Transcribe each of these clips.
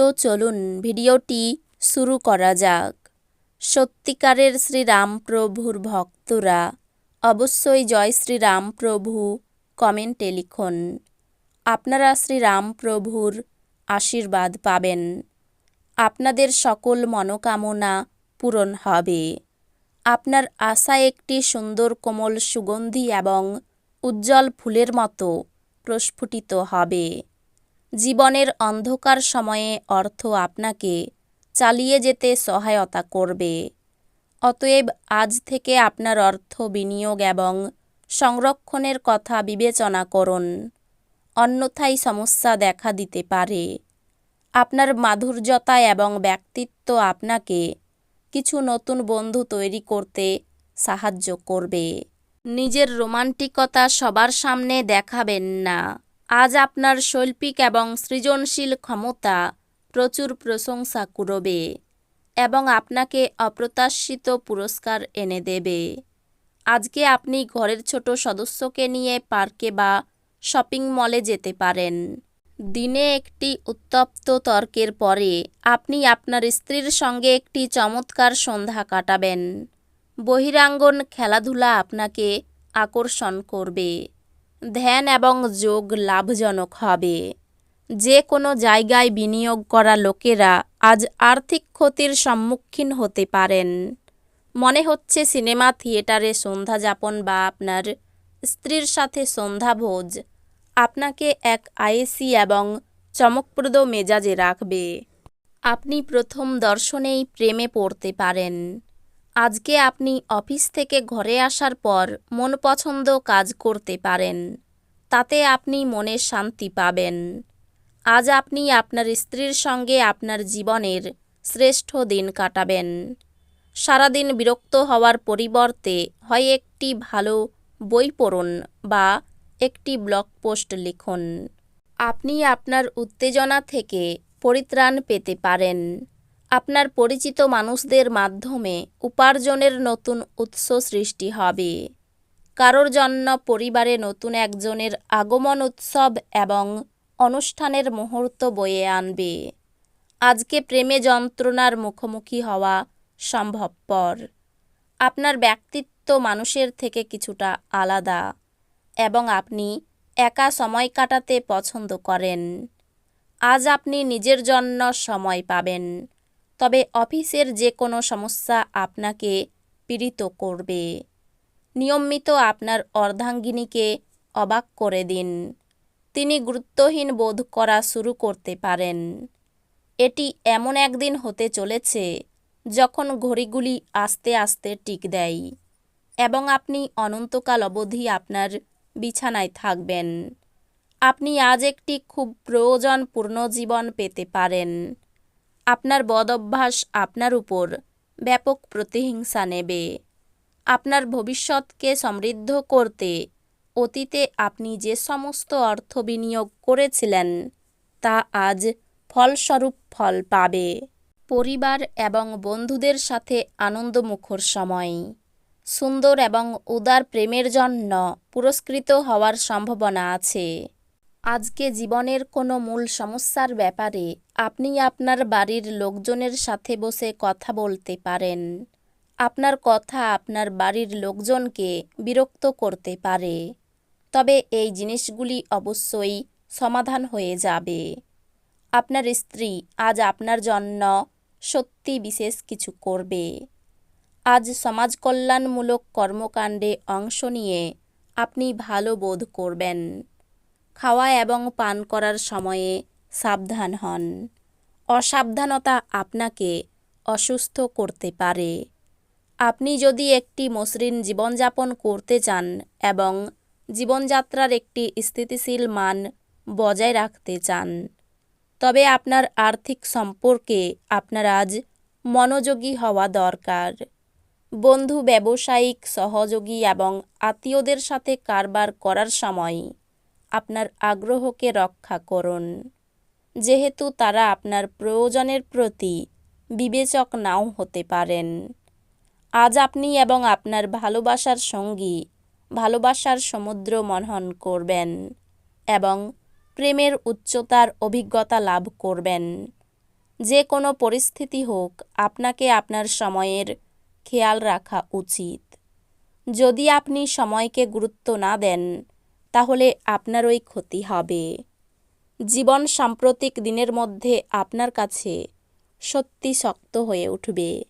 তো চলুন ভিডিওটি শুরু করা যাক। সত্যিকারের শ্রীরামপ্রভুর ভক্তরা অবশ্যই জয় শ্রীরামপ্রভু কমেন্টে লিখুন। আপনারা শ্রীরামপ্রভুর আশীর্বাদ পাবেন। আপনাদের সকল মনোকামনা পূরণ হবে। আপনার আশা একটি সুন্দর কোমল সুগন্ধি এবং উজ্জ্বল ফুলের মতো প্রস্ফুটিত হবে। জীবনের অন্ধকার সময়ে অর্থ আপনাকে চালিয়ে যেতে সহায়তা করবে। অতএব আজ থেকে আপনার অর্থ বিনিয়োগ এবং সংরক্ষণের কথা বিবেচনা করুন। অন্যথায় সমস্যা দেখা দিতে পারে। আপনার মাধুর্যতা এবং ব্যক্তিত্ব আপনাকে কিছু নতুন বন্ধু তৈরি করতে সাহায্য করবে। নিজের রোমান্টিকতা সবার সামনে দেখাবেন না। আজ আপনার শৈল্পিক এবং সৃজনশীল ক্ষমতা প্রচুর প্রশংসা কুড়বে এবং আপনাকে অপ্রত্যাশিত পুরস্কার এনে দেবে। আজকে আপনি ঘরের ছোট সদস্যকে নিয়ে পার্কে বা শপিং মলে যেতে পারেন। দিনে একটি উত্তপ্ত তর্কের পরে আপনি আপনার স্ত্রীর সঙ্গে একটি চমৎকার সন্ধ্যা কাটাবেন। বহিরাঙ্গন খেলাধুলা আপনাকে আকর্ষণ করবে। ধ্যান এবং যোগ লাভজনক হবে। যে কোনো জায়গায় বিনিয়োগ করা লোকেরা আজ আর্থিক ক্ষতির সম্মুখীন হতে পারেন। মনে হচ্ছে সিনেমা, থিয়েটারে সন্ধ্যা যাপন বা আপনার স্ত্রীর সাথে সন্ধ্যাভোজ আপনাকে এক আয়েসি এবং চমকপ্রদ মেজাজে রাখবে। আপনি প্রথম দর্শনেই প্রেমে পড়তে পারেন। আজকে আপনি অফিস থেকে ঘরে আসার পর মন পছন্দ কাজ করতে পারেন। তাতে আপনি মনে শান্তি পাবেন। আজ আপনি আপনার স্ত্রীর সঙ্গে আপনার জীবনের শ্রেষ্ঠ দিন কাটাবেন। সারাদিন বিরক্ত হওয়ার পরিবর্তে হয় একটি ভালো বই পড়ুন বা একটি ব্লগ পোস্ট লিখুন। আপনি আপনার উত্তেজনা থেকে পরিত্রাণ পেতে পারেন। আপনার পরিচিত মানুষদের মাধ্যমে উপার্জনের নতুন উৎস সৃষ্টি হবে। কারোর জন্য পরিবারে নতুন একজনের আগমন উৎসব এবং অনুষ্ঠানের মুহূর্ত বয়ে আনবে। আজকে প্রেমে যন্ত্রণার মুখোমুখি হওয়া সম্ভবপর। আপনার ব্যক্তিত্ব মানুষের থেকে কিছুটা আলাদা এবং আপনি একা সময় কাটাতে পছন্দ করেন। আজ আপনি নিজের জন্য সময় পাবেন। তবে অফিসের যে কোনো সমস্যা আপনাকে পীড়িত করবে। নিয়মিত আপনার অর্ধাঙ্গিনীকে অবাক করে দিন। তিনি গুরুত্বহীন বোধ করা শুরু করতে পারেন। এটি এমন একদিন হতে চলেছে যখন ঘড়িগুলি আস্তে আস্তে টিক দেয় এবং আপনি অনন্তকাল অবধি আপনার বিছানায় থাকবেন। আপনি আজ একটি খুব প্রয়োজনপূর্ণ জীবন পেতে পারেন। আপনার বদভ্যাস আপনার উপর ব্যাপক প্রতিহিংসা নেবে। আপনার ভবিষ্যৎকে সমৃদ্ধ করতে অতীতে আপনি যে সমস্ত অর্থ বিনিয়োগ করেছিলেন, তা আজ ফলস্বরূপ ফল পাবে। পরিবার এবং বন্ধুদের সাথে আনন্দমুখর সময়, সুন্দর এবং উদার প্রেমের জন্য পুরস্কৃত হওয়ার সম্ভাবনা আছে। আজকে জীবনের কোনো মূল সমস্যার ব্যাপারে আপনি আপনার বাড়ির লোকজনের সাথে বসে কথা বলতে পারেন। আপনার কথা আপনার বাড়ির লোকজনকে বিরক্ত করতে পারে। তবে এই জিনিসগুলি অবশ্যই সমাধান হয়ে যাবে। আপনার স্ত্রী আজ আপনার জন্য সত্যি বিশেষ কিছু করবে। আজ সমাজ কল্যাণমূলক কর্মকাণ্ডে অংশ নিয়ে আপনি ভালো বোধ করবেন। খাওয়া এবং পান করার সময়ে সাবধান হন। অসাবধানতা আপনাকে অসুস্থ করতে পারে। আপনি যদি একটি মসৃণ জীবনযাপন করতে চান এবং জীবনযাত্রার একটি স্থিতিশীল মান বজায় রাখতে চান, তবে আপনার আর্থিক সম্পর্কে আপনার আজ মনোযোগী হওয়া দরকার। বন্ধু, ব্যবসায়িক, সহযোগী এবং আত্মীয়দের সাথে কারবার করার সময় আপনার আগ্রহকে রক্ষা করুন। যেহেতু তারা আপনার প্রয়োজনের প্রতি বিবেচক নাও হতে পারেন। আজ আপনি এবং আপনার ভালোবাসার সঙ্গী ভালোবাসার সমুদ্র মনন করবেন এবং প্রেমের উচ্চতার অভিজ্ঞতা লাভ করবেন। যে কোনো পরিস্থিতি হোক, আপনাকে আপনার সময়ের খেয়াল রাখা উচিত। যদি আপনি সময়কে গুরুত্ব না দেন তাহলে আপনারই ক্ষতি হবে। জীবন সাম্প্রতিক দিনের মধ্যে আপনার কাছে সত্যি শক্ত হয়ে উঠবে।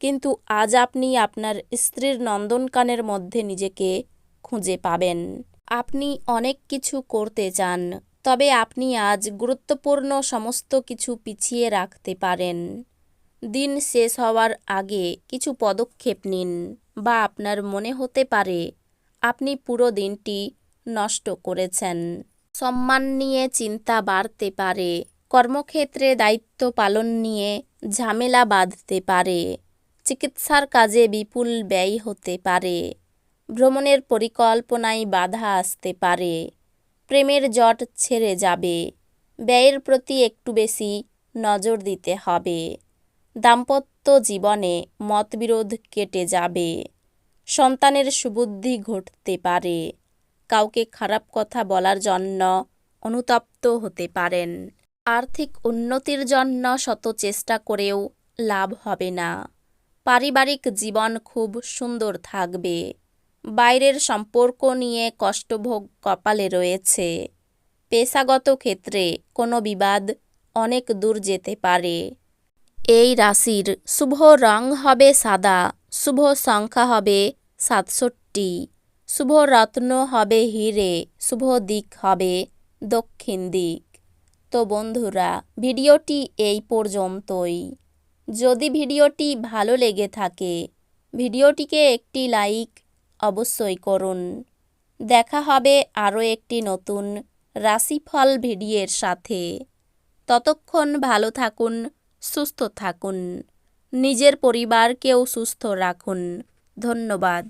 কিন্তু আজ আপনি আপনার স্ত্রীর নন্দনকানের মধ্যে নিজেকে খুঁজে পাবেন। আপনি অনেক কিছু করতে চান, তবে আপনি আজ গুরুত্বপূর্ণ সমস্ত কিছু পিছিয়ে রাখতে পারেন। দিন শেষ হওয়ার আগে কিছু পদক্ষেপ নিন বা আপনার মনে হতে পারে আপনি পুরো দিনটি নষ্ট করেছেন। সম্মান নিয়ে চিন্তা বাড়তে পারে, কর্মক্ষেত্রে দায়িত্ব পালন নিয়ে ঝামেলা বাঁধতে পারে, চিকিৎসার কাজে বিপুল ব্যয় হতে পারে, ভ্রমণের পরিকল্পনায় বাধা আসতে পারে, প্রেমের জট ছেড়ে যাবে, ব্যয়ের প্রতি একটু বেশি নজর দিতে হবে, দাম্পত্য জীবনে মতবিরোধ কেটে যাবে, সন্তানের সুবুদ্ধি ঘটতে পারে। কাউকে খারাপ কথা বলার জন্য অনুতপ্ত হতে পারেন। আর্থিক উন্নতির জন্য শত চেষ্টা করেও লাভ হবে না। পারিবারিক জীবন খুব সুন্দর থাকবে। বাইরের সম্পর্ক নিয়ে কষ্টভোগ কপালে রয়েছে। পেশাগত ক্ষেত্রে কোনো বিবাদ অনেক দূর যেতে পারে। এই রাশির শুভ রং হবে সাদা, শুভ সংখ্যা হবে সাতষট্টি। শুভ রত্ন হবে হিরে, শুভ দিক হবে দক্ষিণ দিক। তো বন্ধুরা, ভিডিওটি এই পর্যন্তই। যদি ভিডিওটি ভালো লেগে থাকে, ভিডিওটিকে একটি লাইক অবশ্যই করুন। দেখা হবে আরও একটি নতুন রাশিফল ভিডিওর সাথে। ততক্ষণ ভালো থাকুন, সুস্থ থাকুন। নিজের পরিবারকেও সুস্থ রাখুন। ধন্যবাদ।